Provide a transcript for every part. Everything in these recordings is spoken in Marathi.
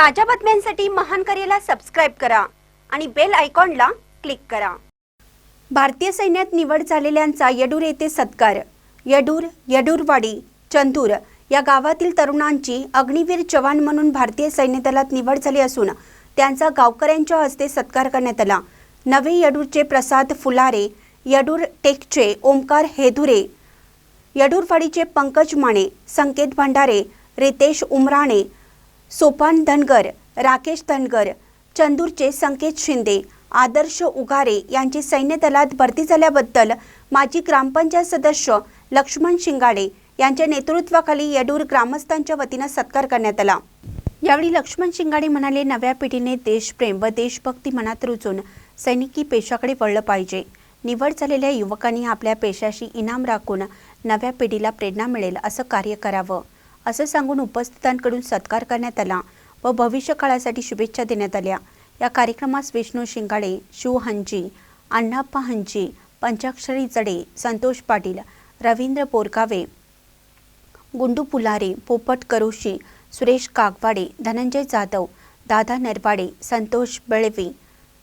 ताज्या बातम्यांसाठी महान करेला सबस्क्राईब करा आणि बेल आयकॉनला क्लिक करा. भारतीय सैन्यात निवड झालेल्यांचा येडूर येथे सत्कार. येडूर येडूरवाडी चंदूर या गावातील तरुणांची अग्निवीर जवान म्हणून भारतीय सैन्य दलात निवड झाली असून त्यांचा गावकऱ्यांच्या हस्ते सत्कार करण्यात आला. नवे येडूरचे प्रसाद फुलारे येडूर टेकचे ओमकार हेधुरे येडूरवाडीचे पंकज माने संकेत भंडारे रितेश उमराणे सोपान धनगर राकेश धनगर चंदूरचे संकेत शिंदे आदर्श उगारे यांची सैन्य दलात भरती झाल्याबद्दल माजी ग्रामपंचायत सदस्य लक्ष्मण शिंगाडे यांच्या नेतृत्वाखाली येडूर ग्रामस्थांच्या वतीनं सत्कार करण्यात आला. यावेळी लक्ष्मण शिंगाडे म्हणाले नव्या पिढीने देशप्रेम व देशभक्ती मनात रुजून सैनिकी पेशाकडे वळलं पाहिजे. निवड झालेल्या युवकांनी आपल्या पेशाशी इनाम राखून नव्या पिढीला प्रेरणा मिळेल असं कार्य करावं. असं सांगून उपस्थितांकडून सत्कार करण्यात आला व भविष्य काळासाठी शुभेच्छा देण्यात आल्या. या कार्यक्रमास विष्णू शिंगाडे शिव हंजी अण्णाप्पा हंजी पंचाक्षरी जडे संतोष पाटील रवींद्र बोरगावे गुंडू पुलारे पोपट करोशी सुरेश कागवाडे धनंजय जाधव दादा नरवाडे संतोष बेळवे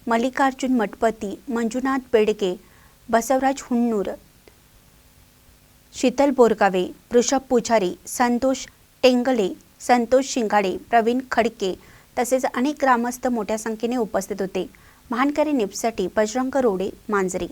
मल्लिकार्जुन मठपती मंजुनाथ बेडके बसवराज हुन्नूर शीतल बोरगावे वृषभ पुजारी संतोष टेंगले संतोष शिंगाडे प्रवीण खडके तसेच अनेक ग्रामस्थ मोठ्या संख्येने उपस्थित होते. महानकरी निपसाठी बजरंग रोडे मांजरी.